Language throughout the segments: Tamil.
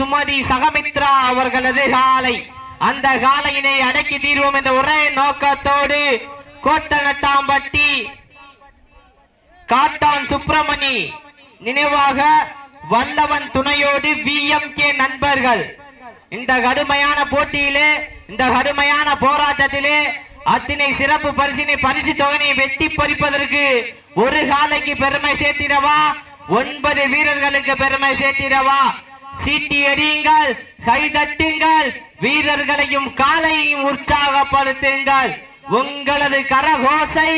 சுமதி சகமித்ரா அவர்களது காலை. அந்த காலையினை அடக்கி தீர்வோம் என்ற ஒரே நோக்கத்தோடு கோட்டநட்டாம்பட்டி காட்டான் சுப்பிரமணி நினைவாக வல்லவன் துணையோடு விஎம்கே நண்பர்கள். இந்த கடுமையான போட்டியிலே இந்த கடுமையான போராட்டத்திலே அத்தினை சிறப்பு பரிசினை பரிசு தொகையை வெட்டி பறிப்பதற்கு ஒரு காலைக்கு பெருமை சேர்த்திடவா? ஒன்பது வீரர்களுக்கு பெருமை சேர்த்திடவா? சீட்டி எறியுங்கள் கைதட்டுங்கள் வீரர்களையும் காலையும் உற்சாகப்படுத்துங்கள். உங்களது கரகோசை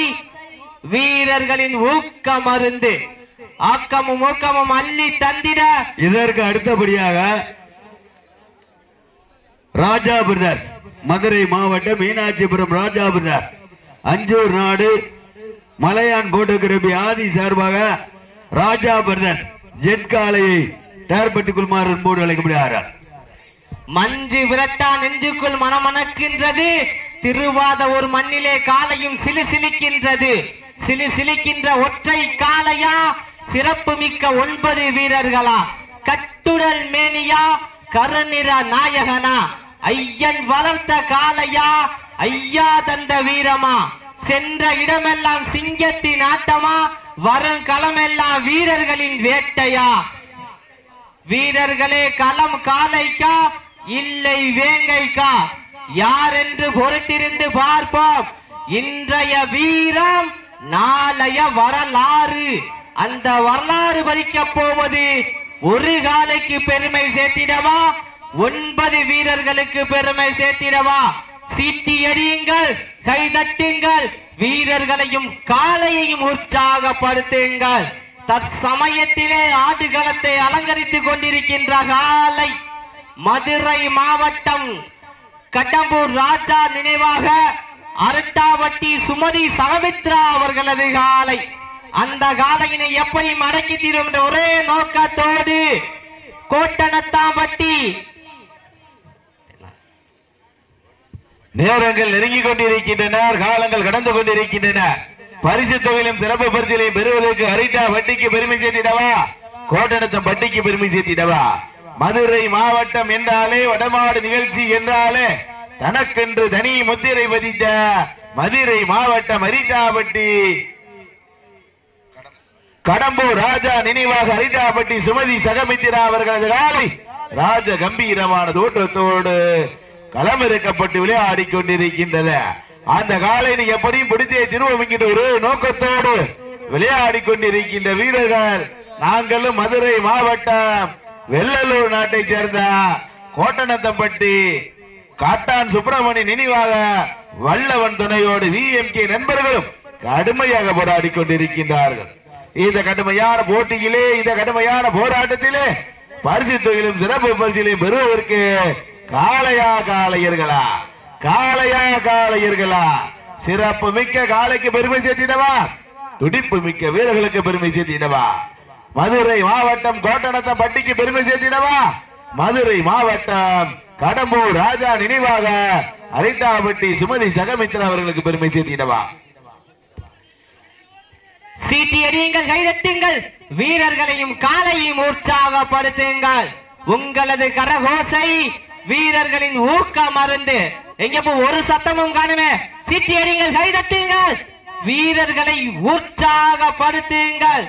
வீரர்களின் ஊக்கம் மருந்து ஆக்கமும் ஊக்கமும் அள்ளி தந்திட. இதற்கு அடுத்தபடியாக ராஜா பிரதர்ஸ் மதுரை மாவட்டம் மீனாட்சிபுரம் ராஜா பிரதர். அஞ்சூர் நாடு மலையான் போட்டோகிராபி ஆதி சார்பாக ராஜா பிரதர்ஸ் ஜெட் காலையை தயார்படுத்திக் கொள்ளுமாறு அன்போடு அழைக்கப்படுகிறார் மஞ்சு விரட்டா நெஞ்சுக்குள் மனமணக்கின்றது. திருவாத ஒரு மண்ணிலே காலையும் சிலு சிலிக்கின்றது சிலு சிலிக்கின்ற ஒற்றை காளையா? சிறப்பு மிக்க ஒன்பது வீரர்களா? கட்டுடல் மேனியா? கருநிற நாயகனா? ஐயன் வளர்த்த காளையா? ஐயா தந்த வீரமா? சென்ற இடமெல்லாம் சிங்கத்தின் ஆட்டமா? வரும் களமெல்லாம் வீரர்களின் வேட்டையா? வீரர்களே களம் காலைக்கா இல்லை வேங்கைக்கா? யார் என்று பொறுத்திருந்து பார்ப்போம். இன்றைய வீரம் நாளைய வரலாறு. அந்த வரலாறு பதிக்கப் போவது ஒரு காலைக்கு பெருமை சேர்த்திடவா? ஒன்பது வீரர்களுக்கு பெருமை சேர்த்திடவா? சீட்டி எறியுங்கள் கைதட்டுங்கள் வீரர்களையும் காலையையும் உற்சாகப்படுத்துங்கள். தற்சமயத்திலே ஆடுகளத்தை அலங்கரித்துக் கொண்டிருக்கின்ற காலை. மதுரை மாவட்டம் கடம்பூர் ராஜா நினைவாக அரட்டாவட்டி சுமதி சரமித்ரா அவர்களது காலை. அந்த காலையினை எப்படி மடக்கி தீரும் என்ற ஒரே நோக்கத்தோடு கோட்டனத்தாம்பட்டி நேரங்கள் நெருங்கிக் கொண்டிருக்கின்றன காலங்கள் கடந்து கொண்டிருக்கின்றன. பரிசு தொகையிலும் சிறப்பு பரிசிலையும் பெறுவதற்கு அரிட்டா வட்டிக்கு பெருமை சேர்த்திடவா? கோட்டனத்தம் பட்டிக்கு பெருமை சேர்த்திடவா? மதுரை மாவட்டம் என்றாலே வடமாடு நிகழ்ச்சி என்றாலே தனக்கென்று தனி முத்திரை பதித்த மதுரை மாவட்டம் அரிட்டாபட்டி. கடம்பூர் ராஜா நினைவாக அரிட்டாபட்டி சுமதி சகமித்திரா அவர்களது காலை ராஜ கம்பீரமான தோற்றத்தோடு களமிறக்கப்பட்டு விளையாடி கொண்டிருக்கின்றது அந்த காலை நீ எப்படியும் பிடித்தே திருவோம் ஒரு நோக்கத்தோடு விளையாடி கொண்டிருக்கின்ற வீரர்கள். நாங்களும் மதுரை மாவட்டம் வெள்ளலூர் நாட்டை சேர்ந்த கோட்டனத்தம்பட்டி காட்டான் சுப்பிரமணி நினைவாக வல்லவன் துணையோடு விஎம்கே நண்பர்களும் கடுமையாக போராடி கொண்டிருக்கின்றார்கள். இந்த கடுமையான போட்டியிலே இந்த கடுமையான போராட்டத்திலே பரிசு தொகையிலும் சிறப்பு பரிசிலையும் பெறுவதற்கு காளையா காளையர்களா? காளையா காளையர்களா? சிறப்பு மிக்க காளைக்கு பெருமை சேர்த்திடவா? துடிப்பு மிக்க வீரர்களுக்கு பெருமை சேர்த்திடவா? மதுரை மாவட்டம் கோட்டணத்த பட்டிக்கு பெருமை சேர்த்திடவா? மதுரை மாவட்டம் கடம்பூர் ராஜா நினைவாக அரிட்டாபட்டி சுமதி சகமித்ரா அவர்களுக்கு பெருமை சேர்த்திடவா? சீட்டியடியுங்கள் கைதட்டுங்கள் வீரர்களையும் காலையும் உற்சாகப்படுத்துங்கள். உங்களது கரகோசை வீரர்களின் ஊக்க மருந்து. எங்க ஒரு சத்தமும் காணுமே? சீட்டி அடிங்கள் கைதட்டுங்கள் வீரர்களை உற்சாகப்படுத்துங்கள்.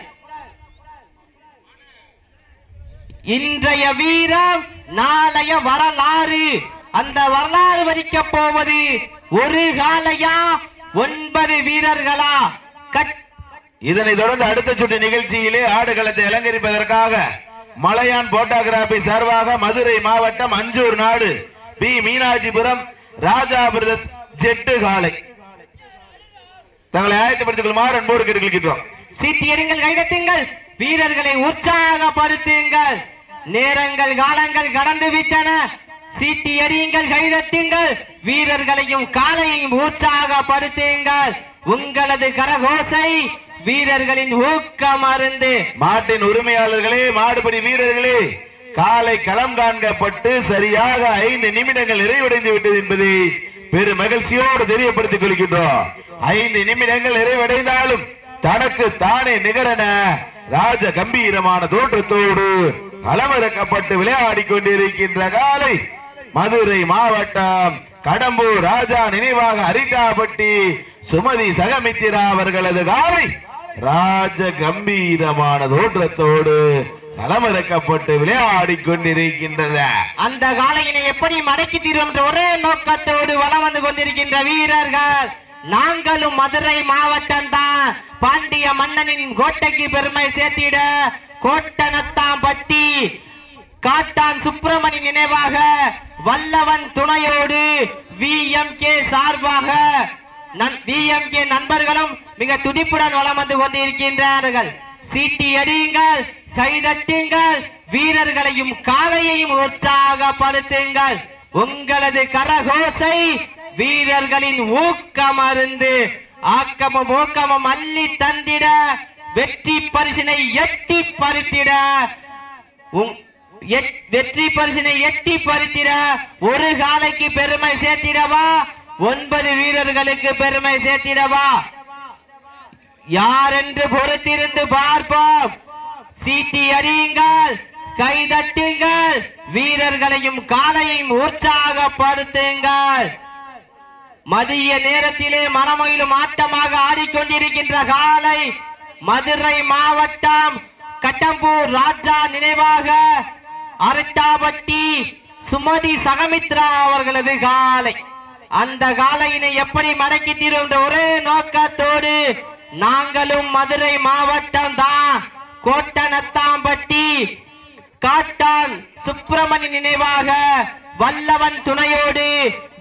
இன்றைய வீரம் நாளைய வரலாறு. அந்த வரலாறு வரிக்க போவது ஒரு காலையா? ஒன்பது வீரர்களா? கட். தொடர்ந்து அடுத்த சுற்று நிகழ்ச்சியிலே ஆடுகளத்தை அலங்கரிப்பதற்காக மலையான் போட்டோகிராபி சார்பாக மதுரை மாவட்டம் அஞ்சூர் நாடு பி மீனாட்சிபுரம் ராஜா பிரதர்ஸ் ஜெட்டு காலை. தங்களை ஆயத்தப்படுத்திக் கொள்ளுமாறு அன்போடு கேட்டுக்கொள்கின்றோம் சீட்டி எறிங்கள் கைதட்டுங்கள் வீரர்களை உற்சாகப்படுத்துங்கள். நேரங்கள் காலங்கள் கடந்து விட்டன. சீட்டி எறியுங்கள் கைதட்டுங்கள் வீரர்களையும் காலையும் உற்சாகப்படுத்துங்கள். உங்களது கரகோசை வீரர்களின் ஊக்க மருந்து. மாட்டின் உரிமையாளர்களே மாடுபடி வீரர்களே காலை களம் காண்கப்பட்டு சரியாக ஐந்து நிமிடங்கள் நிறைவடைந்து விட்டது என்பதை பெரும் மகிழ்ச்சியோடு தெரியப்படுத்திக் கொள்கின்றோம். ஐந்து நிமிடங்கள் நிறைவடைந்தாலும் தனக்கு தானே நிகரன ராஜ கம்பீரமான தோற்றத்தோடு களமிறக்கப்பட்டு விளையாடி கொண்டிருக்கின்ற காலை மதுரை மாவட்டம் கடம்பூர் ராஜா நினைவாக அரிட்டாபட்டி சுமதி சகமித்திரா அவர்களது காலை ராஜ கம்பீரமான தோற்றத்தோடு களமிறக்கப்பட்டு விளையாடி கொண்டிருக்கின்றது அந்த காலையினை எப்படி மடக்கி தீர்வோம் என்ற ஒரே நோக்கத்தோடு வளம் வந்து கொண்டிருக்கின்ற வீரர்கள் நாங்களும் மதுரை மாவட்டம் தான். பாண்டிய மன்னனின் கோட்டைக்கு பெருமை சேர்த்திட கோட்டனத்தாம்பட்டி காட்டான் சுப்பிரமணி நினைவாக வல்லவன் துணையோடு வி எம் கே சார்பாக வி எம் கே நண்பர்களும் மிக துடிப்புடன் வளம் வந்து கொண்டிருக்கின்றார்கள். சீட்டி அடியுங்கள் கைதட்டுங்கள். வீரர்களையும் காலையையும் உற்சாகப்படுத்துங்கள் உங்களது கரகோசை வீரர்களின் ஊக்கம் அருந்து ஆக்கமும் ஊக்கமும் அள்ளி தந்திட வெற்றி பரிசினை எட்டி பறித்திட உங்- எட்- வெற்றி பரிசினை எட்டி பறித்திட ஒரு காலைக்கு பெருமை சேர்த்திடவா? ஒன்பது வீரர்களுக்கு பெருமை சேர்த்திடவா? யார் என்று பொறுத்திருந்து பார்ப்போம். சீட்டி அறியுங்கள் கைதட்டுங்கள் வீரர்களையும் காலையும் உற்சாகப்படுத்துங்கள். மதிய நேரத்திலே மனமயிலும் ஆட்டமாக ஆடிக்கொண்டிருக்கின்ற காலை மதுரை மாவட்டம் கட்டம்பூர் ராஜா நினைவாக அரட்டாபட்டி சுமதி சகமித்ரா அவர்களது காலை. அந்த காலையினை எப்படி மடக்கி தீரும் ஒரே நோக்கத்தோடு நாங்களும் மதுரை மாவட்டம் தான் கோட்டநத்தாம்பட்டி காட்டான் சுப்பிரமணி நினைவாக வல்லவன் துணையோடு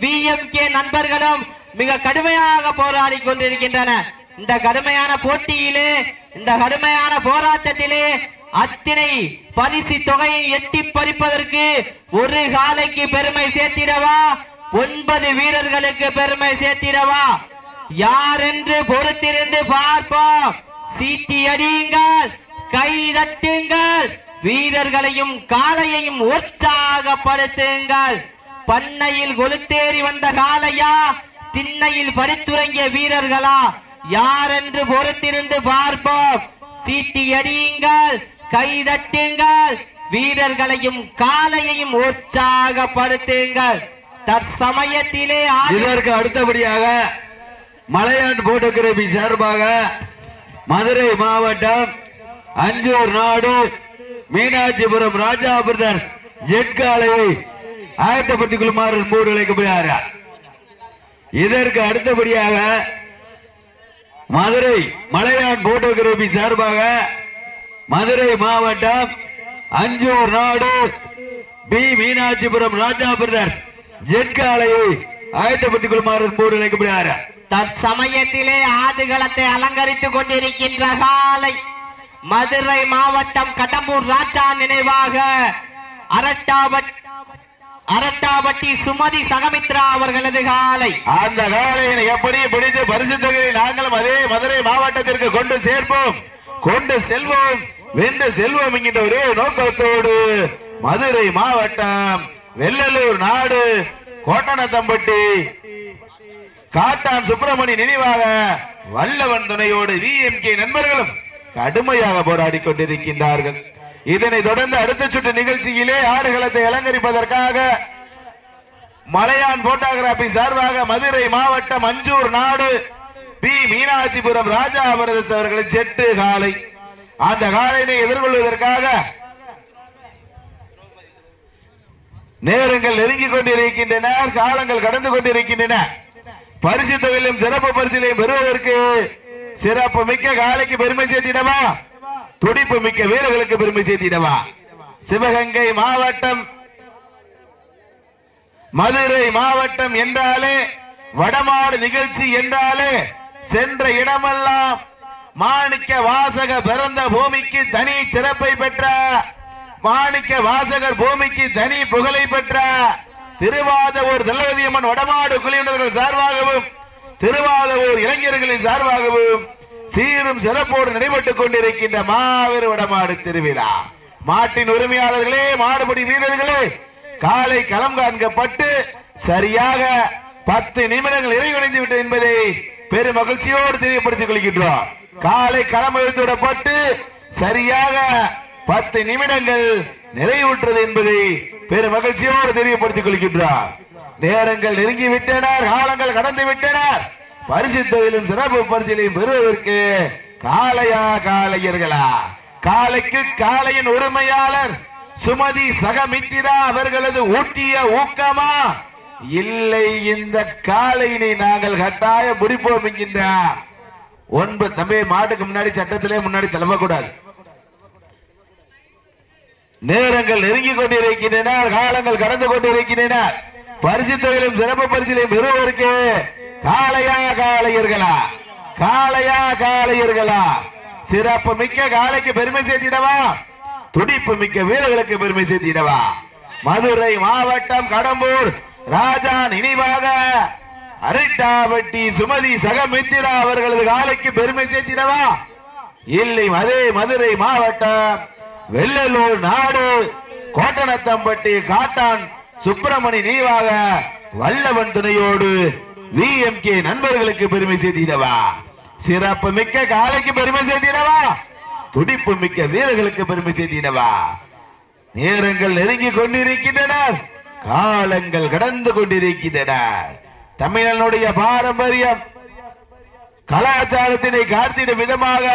வி எம் கே நண்பர்களும் மிக கடுமையாக போராடி கொண்டிருக்கின்றன. இந்த கடுமையான போட்டியிலே இந்த கடுமையான போராட்டத்திலே அத்தனை பரிசு தொகையை எட்டி பறிப்பதற்கு ஒரு காலைக்கு பெருமை சேர்த்திடவா? ஒன்பது வீரர்களுக்கு பெருமை சேர்த்திடவா? யார் என்று பொறுத்திருந்து பார்ப்போம். சீட்டி அடியுங்கள். கைதட்டுங்கள் வீரர்களையும் காளையையும் உற்சாகப்படுத்துங்கள். பண்ணையில் கொளுத்தேறி வந்த காளையா? திண்ணையில் பறித்துறங்கிய வீரர்களா? யார் என்று பொறுத்திருந்து பார்ப்போம். சீட்டி அடியுங்கள். கைதட்டுங்கள் வீரர்களையும் காளையையும் உற்சாகப்படுத்துங்கள். தற்சமயத்திலே இதற்கு அடுத்தபடியாக மலையான் போட்டோகிராபி சார்பாக மதுரை மாவட்டம் அஞ்சூர் நாடு மீனாட்சிபுரம் ராஜா பிரதர்ஸ் ஜெட்காலையை ஆயத்தப்படுத்திக் கொள்ளுமாறு மூடு அழைக்கப்படுகிறார். இதற்கு அடுத்தபடியாக மதுரை மலையான் போட்டோகிராபி சார்பாக மதுரை மாவட்டம் அஞ்சூர் நாடு பி மீனாட்சிபுரம் ராஜா பிரதர்ஸ் ஜெட்காலையை ஆயத்தப்படுத்திக் கொள்ளுமாறு மூடு அழைக்கப்படுகிறார். தற்சமயத்திலே ஆடுகளத்தை அலங்கரித்துக் கொண்டிருக்கின்ற காலை மதுரை மாவட்டம் கடம்பூர் ராஜா நினைவாக அரட்டாபட் அரட்டாபட்டி சுமதி சகமித்ரா அவர்களது காலை. அந்த காலையினை எப்படி பிடித்து பரிசு தொகையை நாங்களும் அதே மதுரை மாவட்டத்திற்கு கொண்டு சேர்ப்போம்? கொண்டு செல்வோம். வென்று செல்வோம் என்கின்ற ஒரே நோக்கத்தோடு மதுரை மாவட்டம் வெள்ளலூர் நாடு கோட்டனத்தம்பட்டி காட்டான் சுப்பிரமணி நினைவாக வல்லவன் துணையோடு விஎம்கே நண்பர்களும் கடுமையாக போராடி கொண்டிருக்கின்றார்கள். இதனை தொடர்ந்து அடுத்த சுற்று நிகழ்ச்சியிலே ஆடுகளத்தை அலங்கரிப்பதற்காக மலையான் போட்டோகிராபி சார்பாக மதுரை மாவட்டம் அஞ்சூர் நாடு பி. மீனாட்சிபுரம் ராஜா அமரதஸ் அவர்களின் செட்டு காலை. அந்த காலையினை எதிர்கொள்வதற்காக நேரங்கள் நெருங்கிக் கொண்டிருக்கின்றன காலங்கள் கடந்து கொண்டிருக்கின்றன. பரிசு தொகையிலும் சிறப்பு பரிசிலையும் பெறுவதற்கு சிறப்பு மிக்க காலைக்கு பெருமை சேர்த்திடவா? துடிப்பு மிக்க வீரர்களுக்கு பெருமை சேர்த்திடவா? சிவகங்கை மாவட்டம் மதுரை மாவட்டம் என்றாலே வடமாடு நிகழ்ச்சி என்றாலே சென்ற இடமெல்லாம் மாணிக்க வாசக பிறந்த பூமிக்கு தனி சிறப்பை பெற்ற மாணிக்க வாசகர் பூமிக்கு தனி புகழை பெற்ற திருவாதவூர் தளபதியம்மன் வடமாடு குழுவினர்கள் சார்பாகவும் திருவாதவூர் இளைஞர்களின் சார்பாகவும் சீரும் சிறப்போடு நடைபெற்றுக் கொண்டிருக்கின்ற மாபெரும் வடமாடு திருவிழா. மாட்டின் உரிமையாளர்களே மாடுபடி வீரர்களே காலை களம் காண்கப்பட்டு சரியாக பத்து நிமிடங்கள் நிறைவடைந்து விட்டது என்பதை பெரும் மகிழ்ச்சியோடு தெரியப்படுத்திக் கொள்கின்றோம். காலை களம் எழுத்துவிடப்பட்டு சரியாக பத்து நிமிடங்கள் நிறைவுற்றது என்பதை பெரும் மகிழ்ச்சியோடு தெரியப்படுத்திக் கொள்கின்றார் நேரங்கள் நெருங்கி விட்டனர் காலங்கள் கடந்து விட்டனர் பரிசு தொழிலும் சிறப்பு பரிசிலையும் பெறுவதற்கு காளையா காளையர்களா? காளைக்கு காளையின் உரிமையாளர் சுமதி சகமித்திரா அவர்களது ஊட்டிய ஊக்கமா? இல்லை இந்த காளையினை நாங்கள் கட்டாயம் முடிப்போம் என்கின்ற ஒன்பது தம்பி மாட்டுக்கு முன்னாடி சட்டத்திலே முன்னாடி தள்ளக்கூடாது நேரங்கள் நெருங்கி கொண்டிருக்கின்றன காலங்கள் கடந்து கொண்டிருக்கின்றன. பரிசு தொகையிலும் சிறப்பு பரிசிலையும் பெறுவதற்கு காளையா காளையர்களா காளையா காளையர்களா. சிறப்பு மிக்க காளைக்கு பெருமை சேர்த்திடவா? துடிப்பு மிக்க வீரர்களுக்கு பெருமை சேர்த்திடவா? மதுரை மாவட்டம் கடம்பூர் ராஜா நினைவாக அரிட்டாவட்டி சுமதி சகமித்திரா அவர்களது காலைக்கு பெருமை சேர்த்திடவா? இல்லை அதே மதுரை மாவட்டம் வெள்ளலூர் நாடு கோட்டணத்தம்பட்டி காட்டான் சுப்பிரமணி நீவாக வல்லவன் துணையோடு விஎம்கே நண்பர்களுக்கு பெருமை செய்திடவா சிறப்பு மிக்க காலைக்கு பெருமை செய்திடவா துடிப்பு மிக்க வீரர்களுக்கு பெருமை செய்திடவா நேரங்கள் நெருங்கி கொண்டிருக்கின்றன காலங்கள் கடந்து கொண்டிருக்கின்றன தமிழனுடைய பாரம்பரியம் கலாச்சாரத்தினை காத்திடும் விதமாக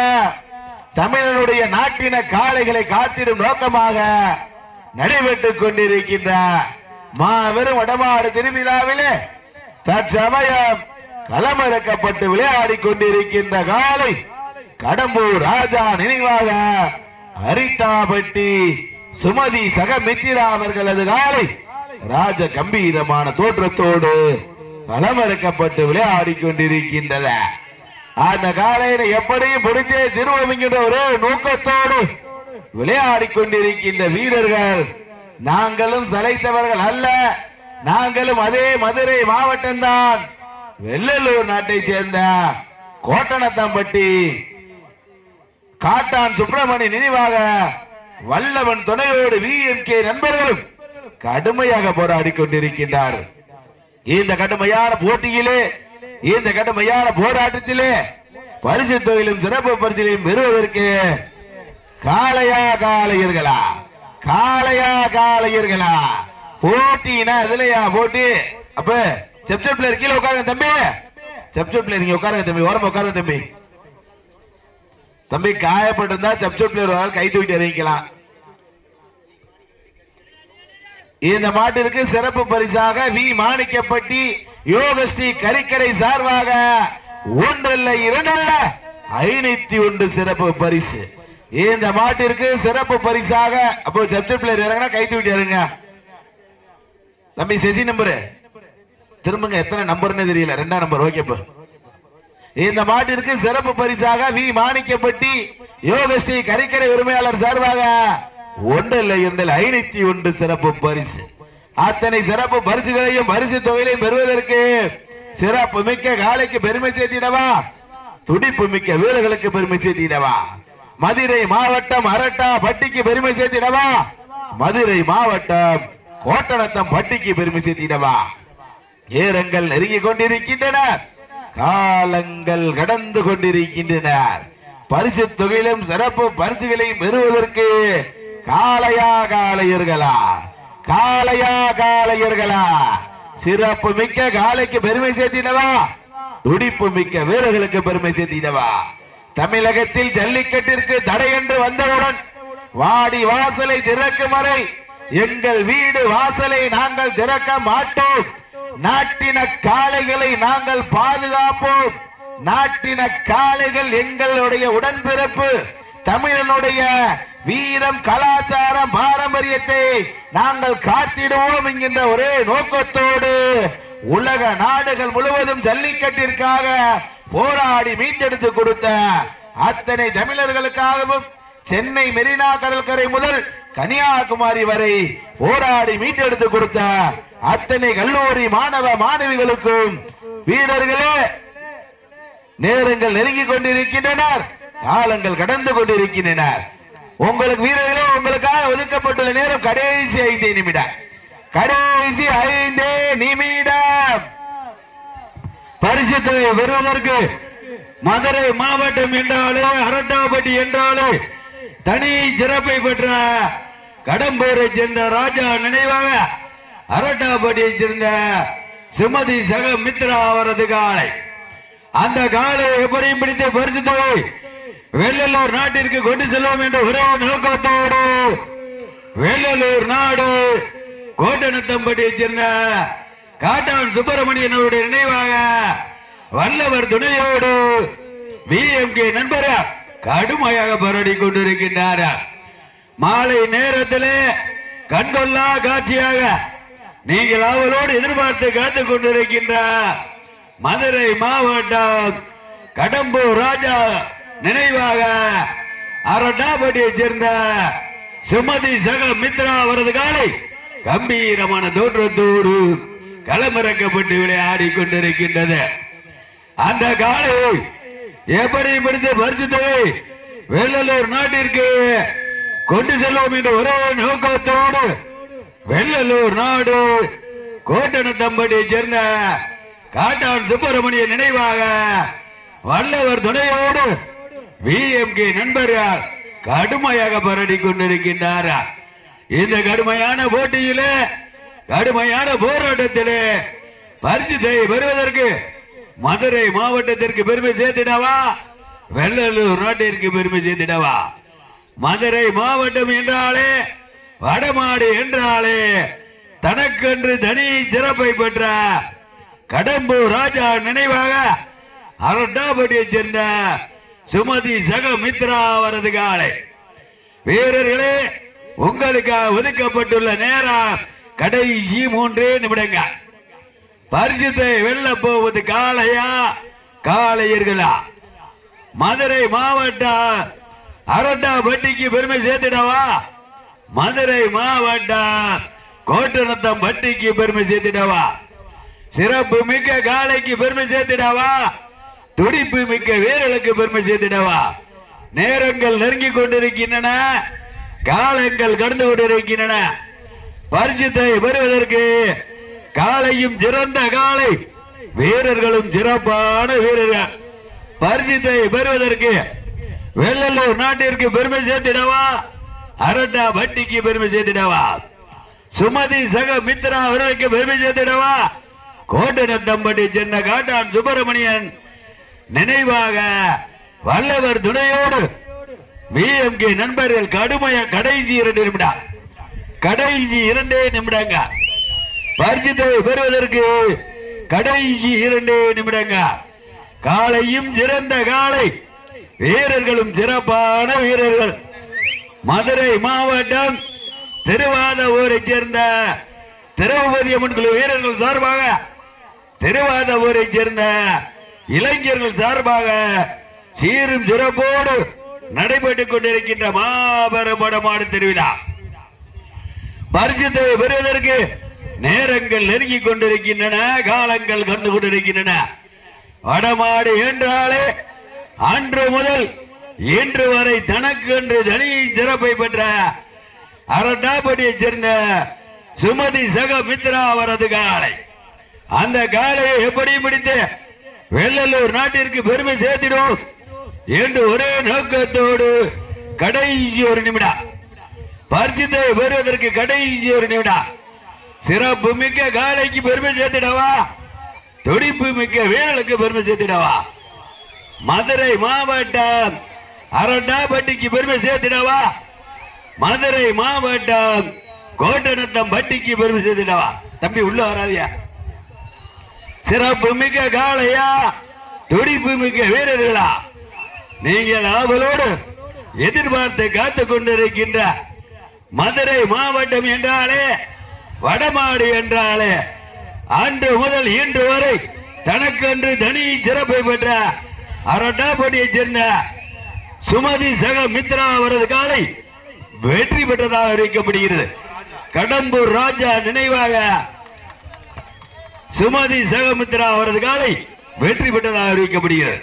தமிழனுடைய நாட்டின காளைகளை காத்திடும் நோக்கமாக நடைபெற்றுக் கொண்டிருக்கின்ற மாபெரும் வடமாடு திருவிழாவிலே தற்சமயம் களமிறக்கப்பட்டு விளையாடி கொண்டிருக்கின்ற காலை கடம்பூர் ராஜா நினைவாக அரிட்டாபட்டி சுமதி சகமித்திரா அவர்களது காலை ராஜ கம்பீரமான தோற்றத்தோடு களமிறக்கப்பட்டு விளையாடி கொண்டிருக்கின்றன. அந்த காலையில எப்படியும் பிடித்தே திருவோம் ஒரு ஒரே நோக்கத்தோடு விளையாடி கொண்டிருக்கின்ற வீரர்கள் நாங்களும் சளைத்தவர்கள் அல்ல. நாங்களும் அதே மதுரை மாவட்டம்தான். வெள்ளலூர் நாட்டை சேர்ந்த கோட்டனத்தம்பட்டி காட்டான் சுப்பிரமணி நினைவாக வல்லவன் துணையோடு விஎம்கே நண்பர்களும் கடுமையாக போராடி கொண்டிருக்கின்றார். இந்த கடுமையான போட்டியிலே இந்த கடுமையான போராட்டத்திலே பரிசு தொகையிலும் சிறப்பு பரிசிலையும் பெறுவதற்கு காளையா காளையர்களா? காளையா காளையர்களா? போட்டினா அதுலயா போட்டி? அப்ப செப்செட் பிளேயர் கீழே உட்காருங்க தம்பி. செப்செட் பிளேயர் நீங்க உட்காருங்க தம்பி. ஓரம் உட்காருங்க தம்பி. தம்பி காயப்பட்டிருந்தா செப்செட் பிளேயர் ஒரு ஆள் கை தூக்கிட்டு இறங்கிக்கலாம். இந்த மாட்டிற்கு சிறப்பு பரிசாக வி. மாணிக்கப்பட்டி யோகஸ்ரீ கறிக்கடை சார்பாக ஒன்றல்ல இரண்டல்ல ஐநூத்தி ஒன்று சிறப்பு பரிசு. இந்த மாட்டிற்கு சிறப்பு பரிசாக அப்போ சப்ஜெக்ட் பிளேயர் இறங்கினா கை தூக்கிட்டு இறங்க தம்பி செசி நம்பரு. திரும்புங்க எத்தனை நம்பர்னு தெரியல. ரெண்டாம் நம்பர் ஓகேப்பா இந்த மாட்டிற்கு சிறப்பு பரிசாக வி. மாணிக்கப்பட்டி யோகஸ்ரீ கறிக்கடை உரிமையாளர் சார்பாக ஒன்று இல்லை இரண்டில் ஐநூத்தி ஒன்று சிறப்பு பரிசு. அத்தனை சிறப்பு பரிசுகளையும் பரிசு தொகையிலையும் பெறுவதற்கு சிறப்பு மிக்க காலைக்கு பெருமை சேர்த்திடவா? துடிப்பு மிக்க வீரர்களுக்கு பெருமை சேர்த்திடவா? மதுரை மாவட்டம் அரட்டா பட்டிக்கு பெருமை சேர்த்திடவா? மதுரை மாவட்டம் கோட்டணத்தம் பட்டிக்கு பெருமை சேர்த்திடவா? நேரங்கள் நெருங்கிக் கொண்டிருக்கின்றன காலங்கள் கடந்து கொண்டிருக்கின்றனர். பரிசு தொகையிலும் சிறப்பு பரிசுகளையும் பெறுவதற்கு காளையா காளையர்களா? காளையா காளையர்களா? சிறப்பு மிக்க காலைக்கு பெருமை சேர்த்தினவா துடிப்பு மிக்க வீரர்களுக்கு பெருமை சேர்த்தினவா தமிழகத்தில் ஜல்லிக்கட்டிற்கு தடை என்று வந்தவுடன் வாடி வாசலை திறக்கும் வரை எங்கள் வீடு வாசலை நாங்கள் திறக்க மாட்டோம். நாட்டின காளைகளை நாங்கள் பாதுகாப்போம். நாட்டின காளைகள் எங்களுடைய உடன்பிறப்பு. தமிழனுடைய வீரம் கலாச்சாரம் பாரம்பரியத்தை நாங்கள் காத்திடுவோம் என்கின்ற ஒரே நோக்கத்தோடு உலக நாடுகள் முழுவதும் ஜல்லிக்கட்டிற்காக போராடி மீட்டெடுத்து கொடுத்த அத்தனை தமிழர்களுக்காகவும் சென்னை மெரினா கடற்கரை முதல் கன்னியாகுமரி வரை போராடி மீட்டெடுத்து கொடுத்த அத்தனை கல்லூரி மாணவ மாணவிகளுக்கும் வீரர்களே நேரங்கள் நெருங்கிக் கொண்டிருக்கின்றனர் காலங்கள் கடந்து கொண்டிருக்கின்றனர் உங்களுக்கு வீரர்களே உங்களுக்காக ஒதுக்கப்பட்டுள்ள நேரம் கடைசி ஐந்தே நிமிடம். கடைசி ஐந்தே நிமிடம். பரிசு பெறுவதற்கு மதுரை மாவட்டம் என்றாலே அரட்டாப்பட்டி என்றாலே தனி சிறப்பை பெற்ற கடம்பூரை சேர்ந்த ராஜா நினைவாக அரட்டாப்பட்டியை சேர்ந்த சுமதி சக மித்ரா அவரது காலை அந்த காலை எப்படியும் பிடித்து பரிசு தொகை வெள்ளலூர் நாட்டிற்கு கொண்டு செல்வோம் என்ற ஒரே நோக்கத்தோடு வெள்ளலூர் நாடு கோட்டனத்தம்பட்டியை சேர்ந்த காட்டான் சுப்பிரமணியன் அவருடைய நினைவாக. வல்லவர் துணையோடு கே நண்பர் கடுமையாக பரடி கொண்டிருக்கின்றார். மாலை நேரத்திலே கண்கொள்ளா காட்சியாக நீங்கள் அவளோடு எதிர்பார்த்து காத்துக் கொண்டிருக்கின்ற மதுரை மாவட்டம் கடம்பூர் ராஜா நினைவாக அரட்டாபட்டியைச் சேர்ந்த சுமதி சக மித்ரா அவரது காலை கம்பீரமான தோற்றத்தோடு களமிறக்கப்பட்டு விளையாடி கொண்டிருக்கின்றது அந்த காலை எப்படி பிடித்து பரிசுத்தவை வெள்ளலூர் நாட்டிற்கு கொண்டு செல்வோம் என்ற ஒரே நோக்கத்தோடு வெள்ளலூர் நாடு கோட்டணத்தம்பட்டியை சேர்ந்த காட்டான் சுப்பிரமணிய நினைவாக வல்லவர் துணையோடு கே நண்பர்கள் கடுமையாக பரடி கொண்டிருக்கின்றார் இந்த கடுமையான போட்டியிலே கடுமையான போராட்டத்திலே பரிசுத்தை பெறுவதற்கு மதுரை மாவட்டத்திற்கு பெருமை சேர்த்திடவா? வெள்ளலூர் நாட்டிற்கு பெருமை சேர்த்திடவா? மதுரை மாவட்டம் என்றாலே வடமாடு என்றாலே தனக்கென்று தனி சிறப்பை பெற்ற கடம்பூர் ராஜா நினைவாக அரட்டாபட்டியை சேர்ந்த சுமதி சக மித்ரா அவரது காலை. வீரர்களே உங்களுக்காக ஒதுக்கப்பட்டுள்ள நேரம் கடைசி மூன்றே நிமிடங்கள் பரிசுத்தை வெல்ல போவது காளையா? காளையர்களா? மதுரை மாவட்டம் அரட்டாப்பட்டிக்கு பெருமை சேர்த்திடவா? மதுரை மாவட்ட கோட்டநத்தம் பட்டிக்கு பெருமை சேர்த்திடவா? சிறப்பு மிக்க காளைக்கு பெருமை சேர்த்திடவா? துடிப்பு மிக்க வீரர்களுக்கு பெருமை சேர்த்திடவா? நேரங்கள் நெருங்கி கொண்டிருக்கின்றன. காலங்கள் கடந்து கொண்டிருக்கின்றன. பரிசுத்தை பெறுவதற்கு காலையும் சிறந்த காலை. வீரர்களும் சிறப்பான வீரர்கள். பரிசுத்தை பெறுவதற்கு வெள்ளலூர் நாட்டிற்கு பெருமை சேர்த்திடவா? அரட்டா வட்டிக்கு பெருமை சேர்த்திடவா? சுமதி சக மித்ரா அவர்களுக்கு பெருமை சேர்த்திடவா? கோட்டனத்தம்பட்டி சென்ன காட்டான் சுப்பிரமணியன் நினைவாக வல்லவர் துணையோடு கே நண்பர்கள் கடுமையா கடைசி இரண்டு நிமிடம். கடைசி இரண்டே நிமிடங்க. பரிசுத்தை பெறுவதற்கு கடைசி இரண்டே நிமிடங்க. காலையும் சிறந்த காலை. வீரர்களும் சிறப்பான வீரர்கள். மதுரை மாவட்டம் திருவாத ஊரை சேர்ந்த திரௌபதி அம்மன் குழு வீரர்கள் சார்பாக திருவாத ஊரை சேர்ந்த இளைஞர்கள் சார்பாக சீரும் சிறப்போடு நடைபெற்றுக் கொண்டிருக்கின்ற மாபெரும் படமாடு திருவிழா. பரிசுத்தை பெறுவதற்கு நேரங்கள் நெருங்கிக் கொண்டிருக்கின்றன காலங்கள் கண்டு கொண்டிருக்கின்றன. வடமாடு என்றாலே அன்று முதல் இன்று வரை தனக்கு என்று தனி சிறப்பை பெற்ற அரட்டாப்பட்டியை சேர்ந்த சுமதி சக மித்ரா அவரது காலை. அந்த காலையை எப்படி பிடித்து வெள்ளலூர் நாட்டிற்கு பெருமை சேர்த்திடும் என்று ஒரே நோக்கத்தோடு கடைசி ஒரு நிமிடம். பரிசுத்தை பெறுவதற்கு கடைசி ஒரு நிமிடம். சிறப்பு மிக்க காலைக்கு பெருமை சேர்த்திடவா? துடிப்பு மிக்க வீரலுக்கு பெருமை சேர்த்திடவா? மதுரை மாவட்டம் அரண்டாபட்டிக்கு பெருமை சேர்த்திடவா? மதுரை மாவட்டம் கோட்டநத்தம் பட்டிக்கு பெருமை சேர்த்திடவா? தம்பி உள்ள வராதியா? சிறப்பு மிக்க காளையா? துடிப்பு மிக்க வீரர்களா? நீங்கள் ஆவலோடு எதிர்பார்த்து காத்து கொண்டிருக்கின்ற மதுரை மாவட்டம் என்றாலே வடமாடு என்றாலே அன்று முதல் இன்று வரை தனக்கென்று தனி சிறப்பை பெற்ற அரட்டாப்பட்டியைச் சேர்ந்த சுமதி சக மித்ரா அவரது காலை வெற்றி பெற்றதாக அறிவிக்கப்படுகிறது. கடம்பூர் ராஜா நினைவாக சுமதி சகமித்ரா அவரது காலை வெற்றி பெற்றதாக அறிவிக்கப்படுகிறது.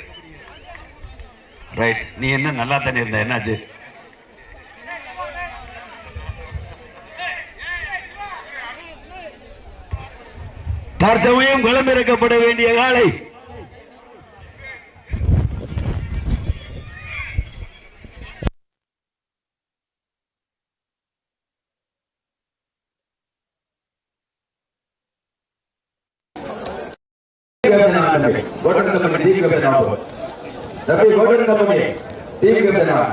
ரைட் நீ என்ன நல்லா தானே இருந்த என்னாச்சு? தற்சமயம் களமிறக்கப்பட வேண்டிய காலை. தீபிகா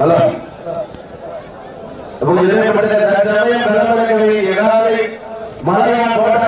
హలో ఇప్పుడు ఎదురు ఎప్పటికీ ప్రజలమే ప్రజలకి ఎగరాలి మాయా కోట